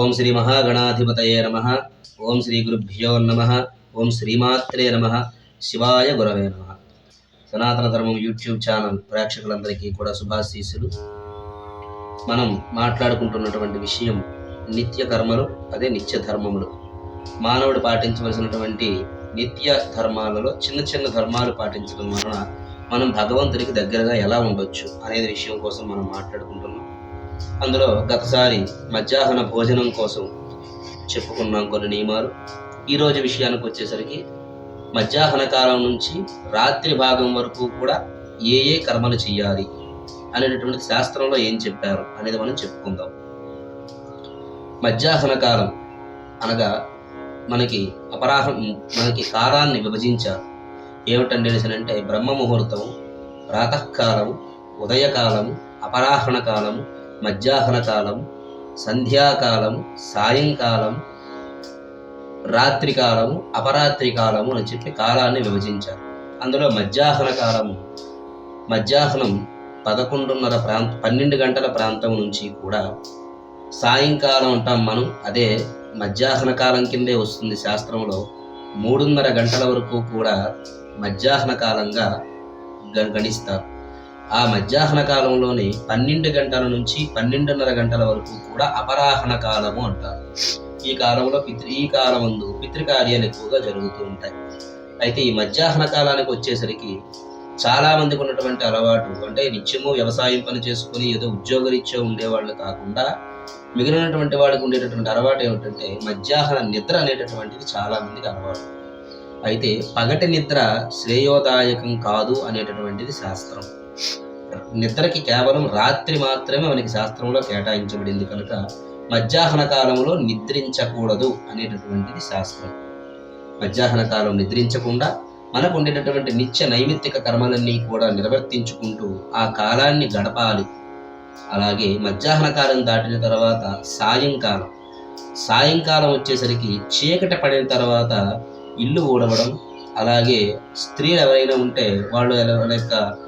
ఓం శ్రీ మహాగణాధిపతయే నమ. ఓం శ్రీ గురుభ్యో నమ. ఓం శ్రీమాత్రే నమ. శివాయ గురవే నమ. సనాతన ధర్మం యూట్యూబ్ ఛానల్ ప్రేక్షకులందరికీ కూడా శుభాశీస్సులు. మనం మాట్లాడుకుంటున్నటువంటి విషయం నిత్య కర్మలు అదే నిత్య ధర్మములు. మానవుడు పాటించవలసినటువంటి నిత్య ధర్మాలలో చిన్న చిన్న ధర్మాలు పాటించడం వలన మనం భగవంతుడికి దగ్గరగా ఎలా ఉండొచ్చు అనేది విషయం కోసం మనం మాట్లాడుకుంటున్నాం. అందులో గతసారి మధ్యాహ్న భోజనం కోసం చెప్పుకున్నాం కొన్ని నియమాలు. ఈరోజు విషయానికి వచ్చేసరికి మధ్యాహ్న కాలం నుంచి రాత్రి భాగం వరకు కూడా ఏ ఏ కర్మలు చేయాలి అనేటటువంటి శాస్త్రంలో ఏం చెప్పారు అనేది మనం చెప్పుకుందాం. మధ్యాహ్న కాలం అనగా మనకి అపరాహం మనకి కాలాన్ని విభజించారు ఏమిటండి అంటే బ్రహ్మ ముహూర్తం ప్రాతకాలం ఉదయకాలం అపరాహణ కాలం మధ్యాహ్న కాలం సంధ్యాకాలం సాయంకాలం రాత్రికాలము అపరాత్రి కాలము అని చెప్పి కాలాన్ని విభజించారు. అందులో మధ్యాహ్న కాలము మధ్యాహ్నం పదకొండున్నర ప్రాంత పన్నెండు గంటల ప్రాంతం నుంచి కూడా సాయంకాలం అంటాం మనం. అదే మధ్యాహ్న కాలం కిందే వస్తుంది శాస్త్రంలో. మూడున్నర గంటల వరకు కూడా మధ్యాహ్న కాలంగా గణిస్తారు. ఆ మధ్యాహ్న కాలంలోనే పన్నెండు గంటల నుంచి పన్నెండున్నర గంటల వరకు కూడా అపరాహ్న కాలము అంటారు. ఈ కాలంలో పితృ ఈ కాలమందు పితృకార్యాలు ఎక్కువగా జరుగుతూ ఉంటాయి. అయితే ఈ మధ్యాహ్న కాలానికి వచ్చేసరికి చాలా మందికి ఉన్నటువంటి అలవాటు అంటే నిత్యము వ్యవసాయం పని చేసుకుని ఏదో ఉద్యోగరీత్యా ఉండేవాళ్ళు కాకుండా మిగిలినటువంటి వాళ్ళకి ఉండేటటువంటి అలవాటు ఏమిటంటే మధ్యాహ్న నిద్ర అనేటటువంటిది చాలా మందికి అలవాటు. అయితే పగటి నిద్ర శ్రేయోదాయకం కాదు అనేటటువంటిది శాస్త్రం. నిద్రకి కేవలం రాత్రి మాత్రమే మనకి శాస్త్రంలో కేటాయించబడింది కనుక మధ్యాహ్న కాలంలో నిద్రించకూడదు అనేటటువంటిది శాస్త్రం. మధ్యాహ్న కాలం నిద్రించకుండా మనకు ఉండేటటువంటి నిత్య నైమిత్తిక కర్మలన్నీ కూడా నిర్వర్తించుకుంటూ ఆ కాలాన్ని గడపాలి. అలాగే మధ్యాహ్న కాలం దాటిన తర్వాత సాయంకాలం. సాయంకాలం వచ్చేసరికి చీకటి పడిన తర్వాత ఇల్లు ఊడవడం అలాగే స్త్రీలు ఎవరైనా ఉంటే వాళ్ళు ఎలా- యొక్క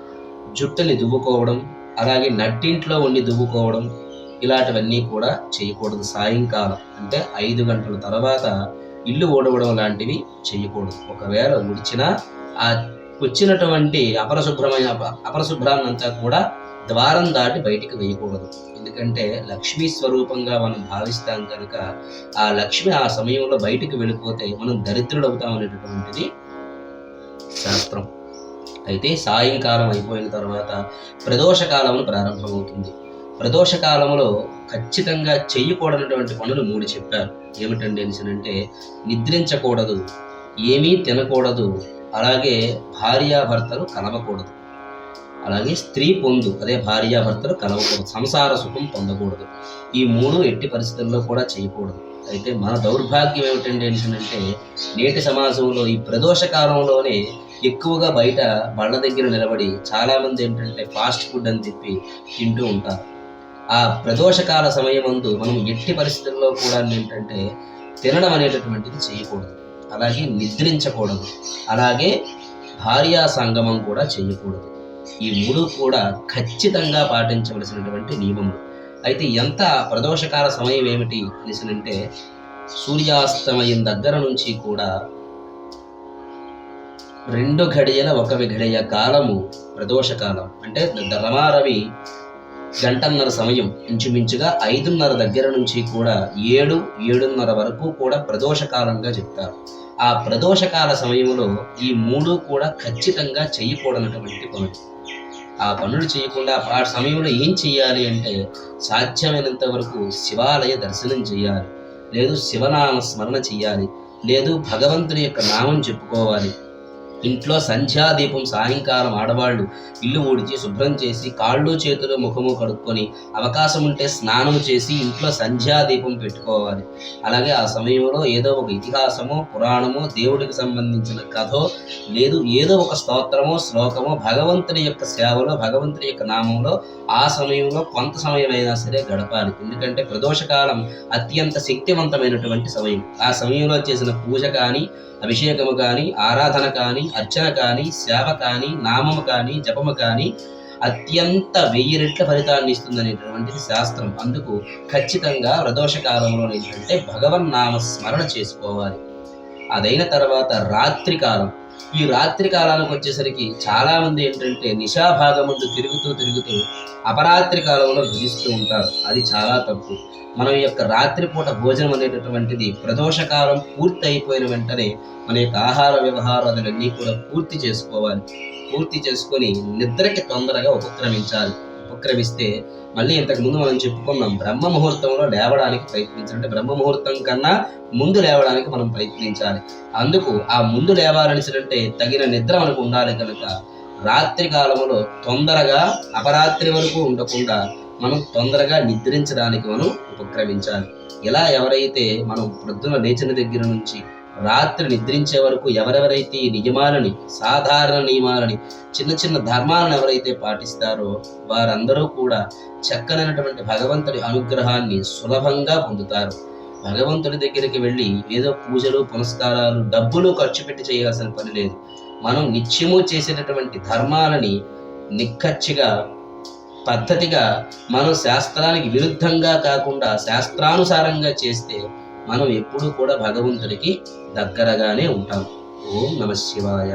జుట్టుని దువ్వుకోవడం అలాగే నట్టింట్లో ఉండి దువ్వుకోవడం ఇలాంటివన్నీ కూడా చేయకూడదు సాయంకాలం. అంటే ఐదు గంటల తర్వాత ఇల్లు ఊడవడం లాంటివి చేయకూడదు. ఒకవేళ ఉడిచినా ఆ వచ్చినటువంటి అపరశుభ్రమైన అపరశుభ్రాన్నంతా కూడా ద్వారం దాటి బయటికి వేయకూడదు. ఎందుకంటే లక్ష్మీ స్వరూపంగా మనం భావిస్తాం కనుక ఆ లక్ష్మి ఆ సమయంలో బయటికి వెళ్ళిపోతే మనం దరిద్రుడవుతాం అనేటటువంటిది శాస్త్రం. అయితే సాయంకాలం అయిపోయిన తర్వాత ప్రదోష ప్రారంభమవుతుంది. ప్రదోషకాలంలో ఖచ్చితంగా చెయ్యకూడనటువంటి పనులు మూడు చెప్పారు. ఏమిటండి అంటే నిద్రించకూడదు ఏమీ తినకూడదు అలాగే భార్యాభర్తలు కలవకూడదు. అలాగే స్త్రీ పొందు అదే భార్యాభర్తలు కలవకూడదు సంసార సుఖం పొందకూడదు. ఈ మూడు ఎట్టి పరిస్థితుల్లో కూడా చేయకూడదు. అయితే మన దౌర్భాగ్యం ఏమిటండి అంటే నేటి సమాజంలో ఈ ప్రదోష కాలంలోనే ఎక్కువగా బయట బళ్ళ దగ్గర నిలబడి చాలామంది ఏంటంటే ఫాస్ట్ ఫుడ్ అని చెప్పి తింటూ ఉంటారు. ఆ ప్రదోషకాల సమయమందు మనం ఎట్టి పరిస్థితుల్లో కూడా ఏంటంటే తినడం అనేటటువంటిది చేయకూడదు. అలాగే నిద్రించకూడదు. అలాగే భార్యా సంగమం కూడా చేయకూడదు. ఈ మూడు కూడా ఖచ్చితంగా పాటించవలసినటువంటి నియమములు. అయితే ఎంత ప్రదోషకాల సమయం ఏమిటి అంటే సూర్యాస్తమయం దగ్గర నుంచి కూడా రెండు ఘడియల ఒక ఘడియ కాలము ప్రదోషకాలం. అంటే రమారవి గంటన్నర సమయం ఇంచుమించుగా ఐదున్నర దగ్గర నుంచి కూడా ఏడు ఏడున్నర వరకు కూడా ప్రదోషకాలంగా చెప్తారు. ఆ ప్రదోషకాల సమయంలో ఈ మూడు కూడా ఖచ్చితంగా చేయకూడనటువంటి పనులు. ఆ పనులు చేయకుండా ఆ సమయంలో ఏం చేయాలి అంటే సాధ్యమైనంత వరకు శివాలయ దర్శనం చేయాలి. లేదు శివనామ స్మరణ చేయాలి. లేదు భగవంతుని యొక్క నామం చెప్పుకోవాలి. ఇంట్లో సంధ్యాదీపం సాయంకాలం ఆడవాళ్ళు ఇల్లు ఊడిచి శుభ్రం చేసి కాళ్ళు చేతులు ముఖము కడుక్కొని అవకాశం ఉంటే స్నానం చేసి ఇంట్లో సంధ్యాదీపం పెట్టుకోవాలి. అలాగే ఆ సమయంలో ఏదో ఒక ఇతిహాసమో పురాణమో దేవుడికి సంబంధించిన కథో లేదు ఏదో ఒక స్తోత్రమో శ్లోకమో భగవంతుని యొక్క సేవలో భగవంతుని యొక్క నామంలో ఆ సమయంలో కొంత సమయమైనా సరే గడపాలి. ఎందుకంటే ప్రదోషకాలం అత్యంత శక్తివంతమైనటువంటి సమయం. ఆ సమయంలో చేసిన పూజ కానీ అభిషేకము కానీ ఆరాధన కానీ అర్చన కానీ సేవ కానీ నామము కానీ జపము కానీ అత్యంత వెయ్యి రెట్ల ఫలితాన్ని ఇస్తుందనేటువంటిది శాస్త్రం. అందుకు ఖచ్చితంగా ప్రదోష కాలంలో ఏంటంటే భగవన్ నామ స్మరణ చేసుకోవాలి. అదైన తర్వాత రాత్రి కాలం ఈ రాత్రి కాలానికి వచ్చేసరికి చాలా మంది ఏంటంటే నిశాభాగం ముందు తిరుగుతూ తిరుగుతూ అపరాత్రి కాలంలో భుజిస్తూ ఉంటారు. అది చాలా తప్పు. మనం ఈ యొక్క రాత్రిపూట భోజనం అనేటటువంటిది ప్రదోషకాలం పూర్తి అయిపోయిన వెంటనే మన యొక్క ఆహార వ్యవహారాలన్నీ కూడా పూర్తి చేసుకోవాలి. పూర్తి చేసుకొని నిద్రకి తొందరగా ఉపక్రమించాలి. ఉపక్రమిస్తే మళ్ళీ ఇంతకుముందు మనం చెప్పుకున్నాం బ్రహ్మ ముహూర్తంలో లేవడానికి ప్రయత్నించాలి. అంటే బ్రహ్మ ముహూర్తం కన్నా ముందు లేవడానికి మనం ప్రయత్నించాలి. అందుకు ఆ ముందు లేవాలనిసినంటే తగిన నిద్ర మనకు ఉండాలి కనుక రాత్రి కాలంలో తొందరగా అపరాత్రి వరకు ఉండకుండా మనం తొందరగా నిద్రించడానికి మనం ఉపక్రమించాలి. ఇలా ఎవరైతే మనం ప్రొద్దున లేచిన దగ్గర నుంచి రాత్రి నిద్రించే వరకు ఎవరెవరైతే ఈ నియమాలని సాధారణ నియమాలని చిన్న చిన్న ధర్మాలను ఎవరైతే పాటిస్తారో వారందరూ కూడా చక్కనైనటువంటి భగవంతుడి అనుగ్రహాన్ని సులభంగా పొందుతారు. భగవంతుడి దగ్గరికి వెళ్ళి ఏదో పూజలు పునస్కారాలు డబ్బులు ఖర్చు పెట్టి చేయాల్సిన పని లేదు. మనం నిత్యము చేసేటటువంటి ధర్మాలని నిక్కచ్చిగా పద్ధతిగా మనం శాస్త్రానికి విరుద్ధంగా కాకుండా శాస్త్రానుసారంగా చేస్తే మనం ఎప్పుడూ కూడా భగవంతుడికి దగ్గరగానే ఉంటాం. ఓం నమ శివాయ.